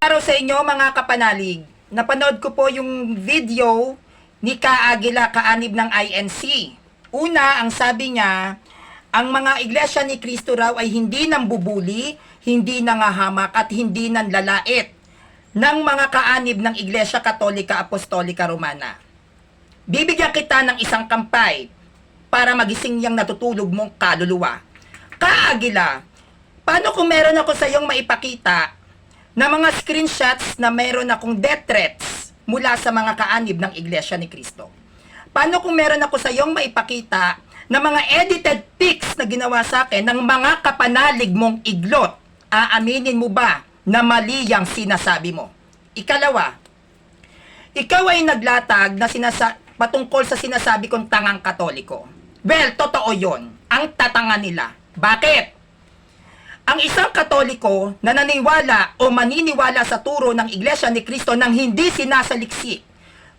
Araw sa inyo mga kapanalig. Napanood ko po yung video ni Ka Aguila Kaanib ng INC. Una, ang sabi niya, ang mga iglesia ni Kristo raw ay hindi nang bubuli, hindi nangahamak at hindi nang lalait ng mga kaanib ng Iglesia Katolika Apostolika Romana. Bibigyan kita ng isang kampay para magising yung natutulog mong kaluluwa. Kaagila, paano kung meron ako sa iyong maipakita na mga screenshots na meron akong death threats mula sa mga kaanib ng Iglesia ni Cristo? Paano kung meron ako sa iyong maipakita na mga edited pics na ginawa sa akin ng mga kapanalig mong iglot? Aaminin mo ba na mali yung sinasabi mo? Ikalawa, ikaw ay naglatag na sinasa patungkol sa sinasabi kong tangang katoliko. Well, totoo yon. Ang tatanga nila. Bakit? Ang isang katoliko na naniwala o maniniwala sa turo ng Iglesia ni Kristo nang hindi sinasaliksik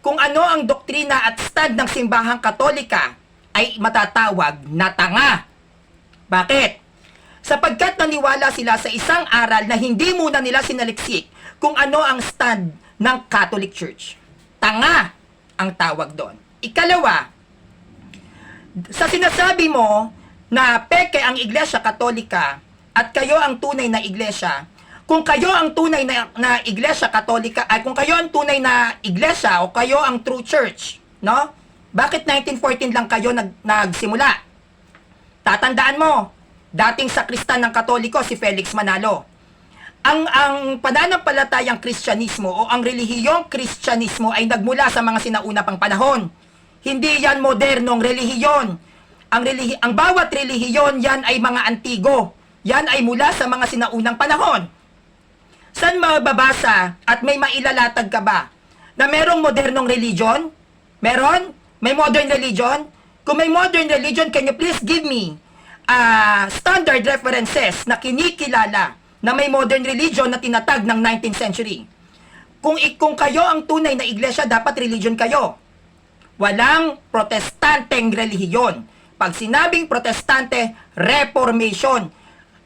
kung ano ang doktrina at stand ng simbahang katolika ay matatawag na tanga. Bakit? Sapagkat naniwala sila sa isang aral na hindi muna nila sinaliksik kung ano ang stand ng Catholic Church. Tanga ang tawag doon. Ikalawa, sa sinasabi mo na peke ang Iglesia Katolika at kayo ang tunay na iglesia, kung kayo ang tunay na, na Iglesia Katolika, ay kung kayo ang tunay na iglesia o kayo ang true church, no? Bakit 1914 lang kayo nag, nagsimula? Tatandaan mo, dating sakristan ng Katoliko si Felix Manalo. Ang ang pananampalatayang Kristyanismo o ang relihiyong Kristyanismo ay nagmula sa mga sinauna pang panahon. Hindi yan modernong relihiyon. Ang relihi ang bawat relihiyon yan ay mga antigo. Yan ay mula sa mga sinaunang panahon. San mababasa at may mailalatag ka ba na merong modernong religion? Meron? May modern religion? Kung may modern religion, can you please give me uh, standard references na kinikilala na may modern religion na tinatag ng 19th century? Kung, kung kayo ang tunay na iglesia, dapat religion kayo. Walang protestanteng relihiyon. Pag sinabing protestante, reformation,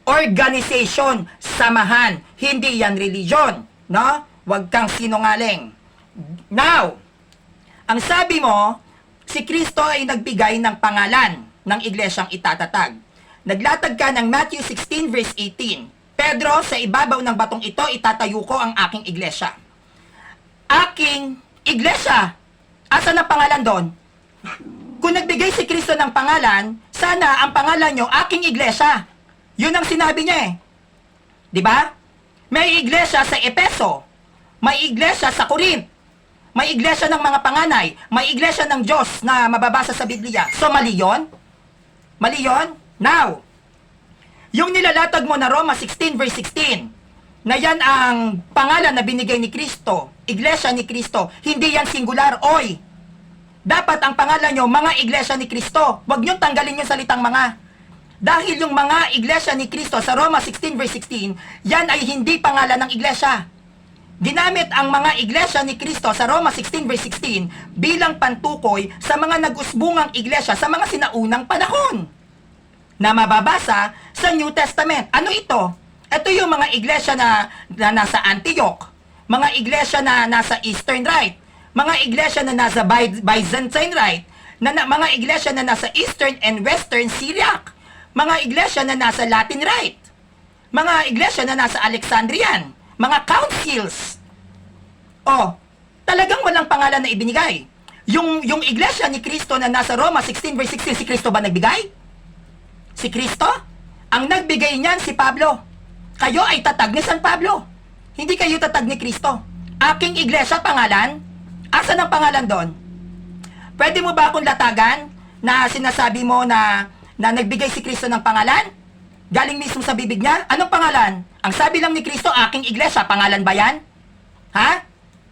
organization, samahan, hindi yan religion, no? Huwag kang sinungaling. Now, ang sabi mo, si Kristo ay nagbigay ng pangalan ng iglesyang itatatag. Naglatag ka ng Matthew 16 verse 18. Pedro, sa ibabaw ng batong ito, itatayo ko ang aking iglesia. Aking iglesia. Asa na pangalan doon? Kung nagbigay si Kristo ng pangalan, sana ang pangalan nyo, aking iglesia. Yun ang sinabi niya eh. Di ba? May iglesia sa Epeso. May iglesia sa Corinth. May iglesia ng mga panganay. May iglesia ng Diyos na mababasa sa Biblia. So, mali yun? Mali yun? Now, yung nilalatag mo na Roma 16 verse 16, na yan ang pangalan na binigay ni Kristo, iglesia ni Kristo, hindi yan singular, oy. Dapat ang pangalan nyo, mga iglesia ni Kristo. Huwag nyo tanggalin yung salitang mga. Dahil yung mga iglesia ni Kristo sa Roma 16 verse 16, yan ay hindi pangalan ng iglesia. Ginamit ang mga iglesia ni Kristo sa Roma 16 verse 16 bilang pantukoy sa mga nag-usbungang iglesia sa mga sinaunang panahon na mababasa sa New Testament. Ano ito? Ito yung mga iglesia na, na nasa Antioch, mga iglesia na nasa Eastern Rite, mga iglesia na nasa By- Byzantine Rite, na, na, mga iglesia na nasa Eastern and Western Syriac, mga iglesia na nasa Latin Rite, mga iglesia na nasa Alexandrian, mga councils. Oh, talagang walang pangalan na ibinigay. Yung, yung iglesia ni Kristo na nasa Roma 16 verse 16, si Kristo ba nagbigay? Si Kristo? Ang nagbigay niyan si Pablo. Kayo ay tatag ni San Pablo. Hindi kayo tatag ni Kristo. Aking iglesia pangalan? Asan ang pangalan doon? Pwede mo ba akong latagan na sinasabi mo na, na nagbigay si Kristo ng pangalan? Galing mismo sa bibig niya? Anong pangalan? Ang sabi lang ni Kristo, aking iglesia, pangalan ba yan? Ha?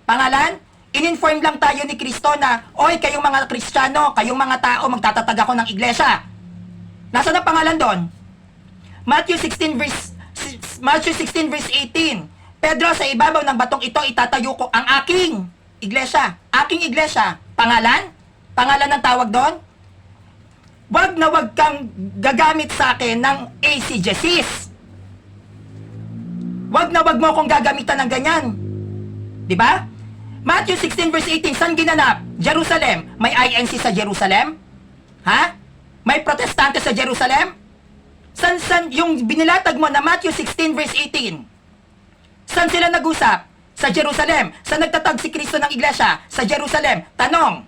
Pangalan? In-inform lang tayo ni Kristo na, Oy, kayong mga Kristiyano, kayong mga tao, magtatatag ako ng iglesia. Nasaan ang pangalan doon? Matthew 16 verse Matthew 16 verse 18. Pedro sa ibabaw ng batong ito itatayo ko ang aking iglesia. Aking iglesia. Pangalan? Pangalan ng tawag doon? Wag na wag kang gagamit sa akin ng ACJCs. Wag na wag mo akong gagamitan ng ganyan. 'Di ba? Matthew 16 verse 18, saan ginanap? Jerusalem. May INC sa Jerusalem? Ha? May protestante sa Jerusalem? San, san, yung binilatag mo na Matthew 16 verse 18, saan sila nag-usap? Sa Jerusalem. Saan nagtatag si Kristo ng iglesia? Sa Jerusalem. Tanong,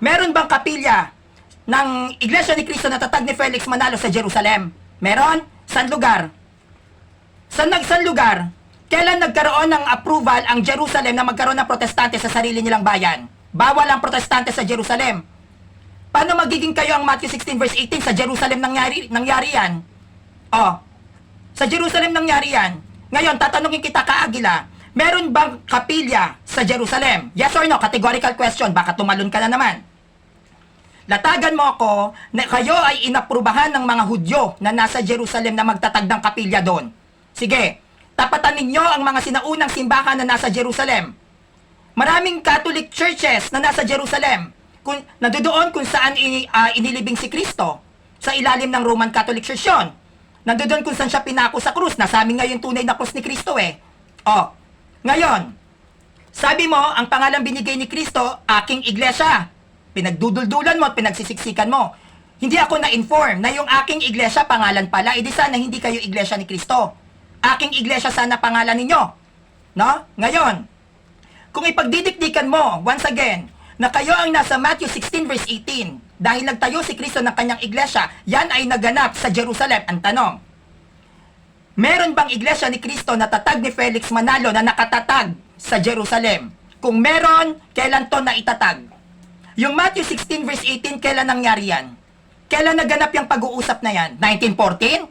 meron bang kapilya ng iglesia ni Kristo na tatag ni Felix Manalo sa Jerusalem? Meron? San lugar? San nag san lugar? Kailan nagkaroon ng approval ang Jerusalem na magkaroon ng protestante sa sarili nilang bayan? Bawal ang protestante sa Jerusalem. Paano magiging kayo ang Matthew 16 verse 18 sa Jerusalem nangyari, nangyari yan? Oh, sa Jerusalem nangyari yan. Ngayon, tatanungin kita kaagila, meron bang kapilya sa Jerusalem? Yes or no? Categorical question. Baka tumalon ka na naman. Latagan mo ako na kayo ay inaprubahan ng mga Hudyo na nasa Jerusalem na magtatag ng kapilya doon. Sige, tapatan ninyo ang mga sinaunang simbahan na nasa Jerusalem. Maraming Catholic churches na nasa Jerusalem. Kung, nandoon kung saan ini, ah, inilibing si Kristo. Sa ilalim ng Roman Catholic Church yun. Nandoon kung saan siya pinako sa krus. Nasa amin ngayon tunay na krus ni Kristo eh. O, ngayon, sabi mo, ang pangalan binigay ni Kristo, aking iglesia. Pinagduduldulan mo at pinagsisiksikan mo. Hindi ako na-inform na yung aking iglesia pangalan pala, edi sana hindi kayo iglesia ni Kristo. Aking iglesia sana pangalan ninyo. No? Ngayon, kung ipagdidikdikan mo, once again, na kayo ang nasa Matthew 16 verse 18, dahil nagtayo si Kristo ng kanyang iglesia, yan ay naganap sa Jerusalem. Ang tanong, meron bang iglesia ni Kristo na tatag ni Felix Manalo na nakatatag sa Jerusalem? Kung meron, kailan to na itatag? Yung Matthew 16 verse 18, kailan nangyari yan? Kailan naganap yung pag-uusap na yan? 1914?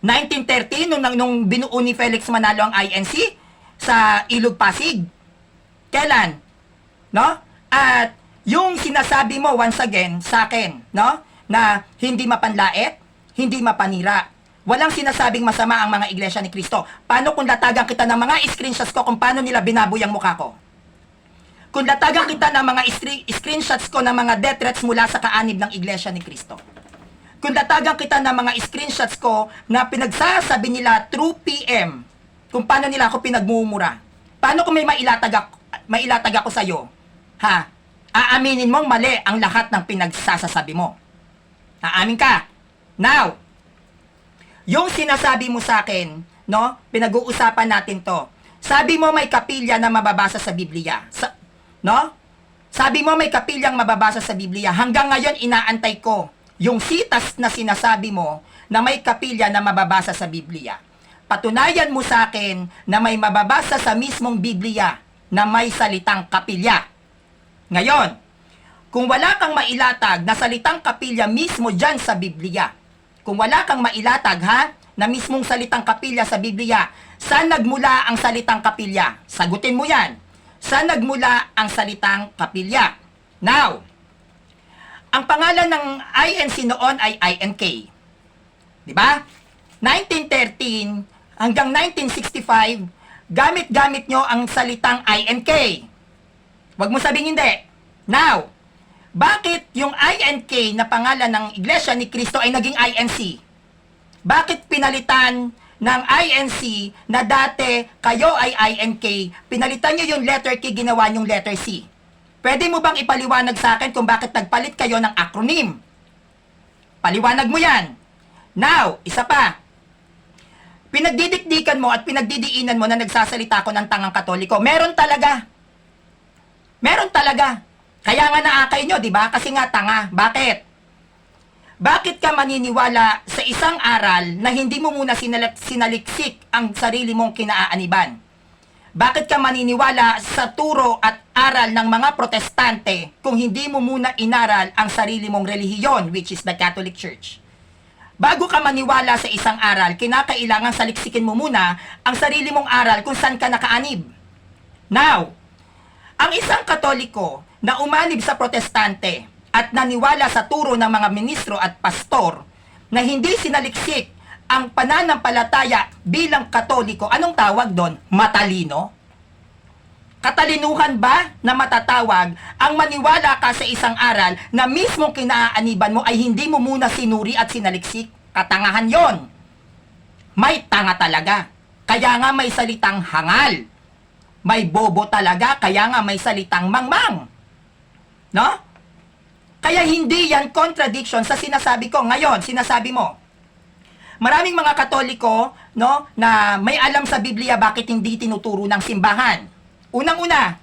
1913, nung, nung binuo ni Felix Manalo ang INC sa Ilog Pasig? Kailan? No? At yung sinasabi mo once again sa akin, no? Na hindi mapanlait, hindi mapanira. Walang sinasabing masama ang mga iglesia ni Kristo. Paano kung latagan kita ng mga screenshots ko kung paano nila binaboy ang mukha ko? Kung latagan kita ng mga screen- screenshots ko ng mga death threats mula sa kaanib ng iglesia ni Kristo. Kung latagan kita ng mga screenshots ko na pinagsasabi nila through PM kung paano nila ako pinagmumura. Paano kung may mailatag ako, mailatag ako sa'yo? Ha? Aaminin mong mali ang lahat ng pinagsasasabi mo. Aamin ka. Now, yung sinasabi mo sa akin, no? Pinag-uusapan natin to. Sabi mo may kapilya na mababasa sa Biblia. Sa, no? Sabi mo may kapilyang mababasa sa Biblia. Hanggang ngayon inaantay ko yung sitas na sinasabi mo na may kapilya na mababasa sa Biblia. Patunayan mo sa akin na may mababasa sa mismong Biblia na may salitang kapilya. Ngayon, kung wala kang mailatag na salitang kapilya mismo dyan sa Biblia, kung wala kang mailatag ha, na mismong salitang kapilya sa Biblia, saan nagmula ang salitang kapilya? Sagutin mo yan. Saan nagmula ang salitang kapilya? Now, ang pangalan ng INC noon ay INK. Di ba? 1913 hanggang 1965, gamit-gamit nyo ang salitang INK. Huwag mo sabing hindi. Now, bakit yung INK na pangalan ng Iglesia ni Cristo ay naging INC? Bakit pinalitan ng INC na dati kayo ay INK, pinalitan nyo yung letter K, ginawa yung letter C? Pwede mo bang ipaliwanag sa akin kung bakit nagpalit kayo ng acronym? Paliwanag mo yan. Now, isa pa. Pinagdidikdikan mo at pinagdidiinan mo na nagsasalita ko ng tangang katoliko. Meron talaga. Meron talaga. Kaya nga naakay nyo, di ba? Kasi nga tanga. Bakit? Bakit ka maniniwala sa isang aral na hindi mo muna sinalik, sinaliksik ang sarili mong kinaaaniban? Bakit ka maniniwala sa turo at aral ng mga protestante kung hindi mo muna inaral ang sarili mong relihiyon, which is the Catholic Church? Bago ka maniwala sa isang aral, kinakailangan saliksikin mo muna ang sarili mong aral kung saan ka nakaanib. Now, ang isang katoliko na umanib sa protestante at naniwala sa turo ng mga ministro at pastor na hindi sinaliksik ang pananampalataya bilang katoliko, anong tawag doon? Matalino? Katalinuhan ba na matatawag ang maniwala ka sa isang aral na mismong kinaaniban mo ay hindi mo muna sinuri at sinaliksik? Katangahan yon. May tanga talaga. Kaya nga may salitang hangal. May bobo talaga, kaya nga may salitang mangmang. No? Kaya hindi yan contradiction sa sinasabi ko. Ngayon, sinasabi mo, maraming mga katoliko, no, na may alam sa Biblia bakit hindi tinuturo ng simbahan. Unang-una,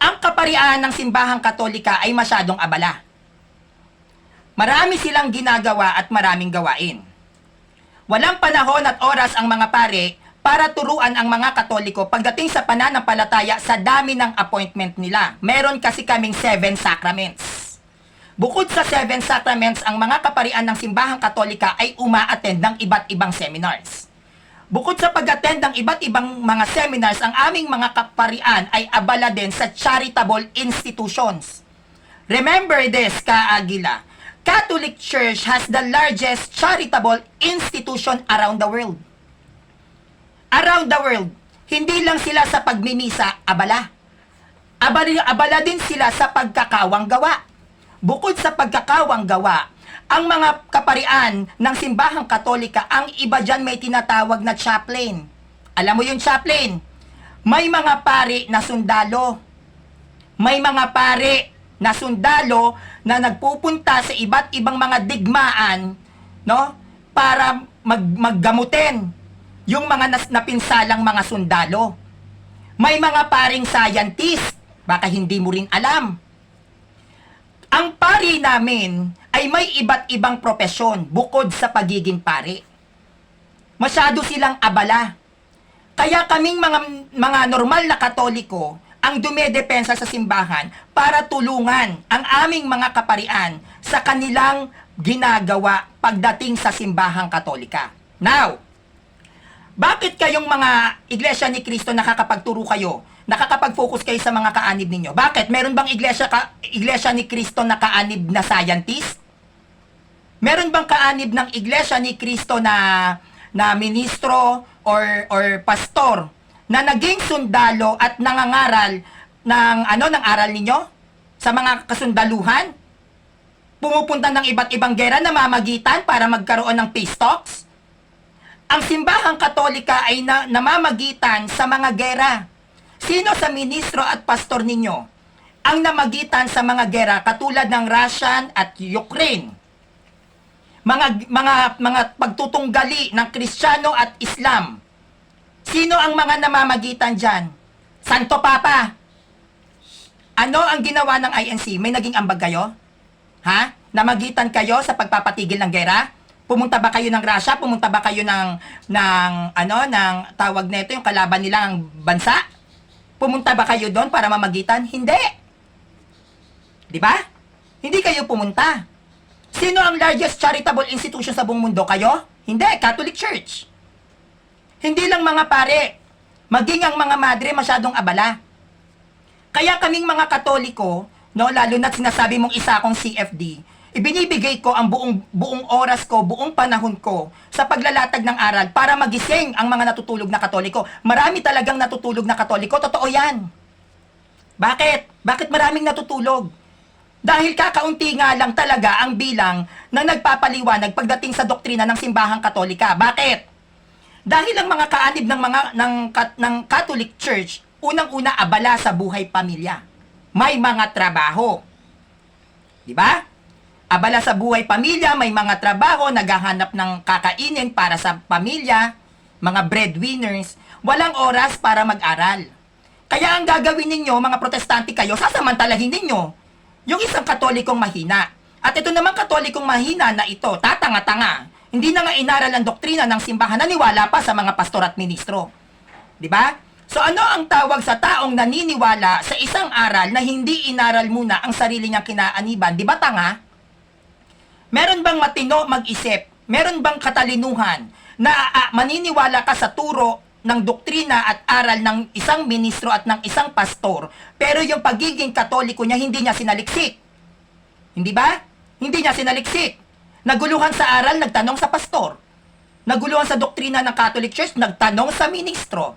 ang kaparian ng simbahang katolika ay masyadong abala. Marami silang ginagawa at maraming gawain. Walang panahon at oras ang mga pare para turuan ang mga katoliko pagdating sa pananampalataya sa dami ng appointment nila. Meron kasi kaming seven sacraments. Bukod sa seven sacraments, ang mga kaparian ng simbahang katolika ay uma-attend ng iba't ibang seminars. Bukod sa pag-attend ng iba't ibang mga seminars, ang aming mga kaparian ay abala din sa charitable institutions. Remember this, Ka Aguila. Catholic Church has the largest charitable institution around the world. Around the world. Hindi lang sila sa pagmimisa, abala. Abala, abala din sila sa pagkakawang gawa. Bukod sa pagkakawang gawa, ang mga kaparian ng simbahang katolika, ang iba dyan may tinatawag na chaplain. Alam mo yung chaplain? May mga pari na sundalo. May mga pare na sundalo na nagpupunta sa iba't ibang mga digmaan, no? Para mag maggamutin yung mga nas, napinsalang mga sundalo. May mga paring scientist, baka hindi mo rin alam. Ang pari namin ay may iba't ibang propesyon bukod sa pagiging pari. Masyado silang abala. Kaya kaming mga mga normal na katoliko ang dumedepensa sa simbahan para tulungan ang aming mga kaparian sa kanilang ginagawa pagdating sa simbahang katolika. Now, bakit kayong mga iglesia ni Kristo nakakapagturo kayo? Nakakapag-focus kayo sa mga kaanib ninyo? Bakit? Meron bang iglesia, ka, iglesia ni Kristo na kaanib na scientist? Meron bang kaanib ng iglesia ni Kristo na na ministro or or pastor na naging sundalo at nangangaral ng ano ng aral ninyo sa mga kasundaluhan? Pumupunta ng iba't ibang gera na mamagitan para magkaroon ng peace talks? Ang simbahang katolika ay na, namamagitan sa mga gera. Sino sa ministro at pastor ninyo ang namagitan sa mga gera katulad ng Russian at Ukraine? Mga mga mga pagtutunggali ng Kristiyano at Islam. Sino ang mga namamagitan diyan? Santo Papa. Ano ang ginawa ng INC? May naging ambag kayo? Ha? Namagitan kayo sa pagpapatigil ng gera? Pumunta ba kayo ng Russia? Pumunta ba kayo ng ng ano ng tawag nito yung kalaban nilang bansa? Pumunta ba kayo doon para mamagitan? Hindi. 'Di ba? Hindi kayo pumunta. Sino ang largest charitable institution sa buong mundo? Kayo? Hindi, Catholic Church. Hindi lang mga pare, maging ang mga madre masyadong abala. Kaya kaming mga katoliko, no, lalo na sinasabi mong isa akong CFD, ibinibigay ko ang buong buong oras ko, buong panahon ko sa paglalatag ng aral para magising ang mga natutulog na katoliko. Marami talagang natutulog na katoliko, totoo 'yan. Bakit? Bakit maraming natutulog? Dahil kakaunti nga lang talaga ang bilang na nagpapaliwanag pagdating sa doktrina ng simbahang katolika. Bakit? Dahil ang mga kaanib ng mga ng, ng Catholic Church, unang-una abala sa buhay pamilya. May mga trabaho. 'Di ba? Abala sa buhay pamilya, may mga trabaho, naghahanap ng kakainin para sa pamilya, mga breadwinners, walang oras para mag-aral. Kaya ang gagawin ninyo, mga protestante kayo, sasamantalahin ninyo yung isang katolikong mahina. At ito naman katolikong mahina na ito, tatanga-tanga. Hindi na nga inaral ang doktrina ng simbahan, naniwala pa sa mga pastor at ministro. 'Di ba? So ano ang tawag sa taong naniniwala sa isang aral na hindi inaral muna ang sarili niyang kinaaniban? 'Di ba tanga? Meron bang matino mag-isip? Meron bang katalinuhan na ah, maniniwala ka sa turo ng doktrina at aral ng isang ministro at ng isang pastor, pero yung pagiging katoliko niya hindi niya sinaliksik? Hindi ba? Hindi niya sinaliksik. Naguluhan sa aral, nagtanong sa pastor. Naguluhan sa doktrina ng Catholic Church, nagtanong sa ministro.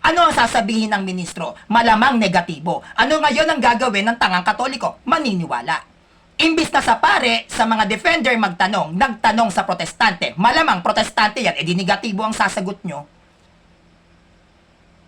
Ano ang sasabihin ng ministro? Malamang negatibo. Ano ngayon ang gagawin ng tangang katoliko? Maniniwala. Imbis na sa pare, sa mga defender magtanong, nagtanong sa protestante. Malamang protestante yan, edi negatibo ang sasagot nyo.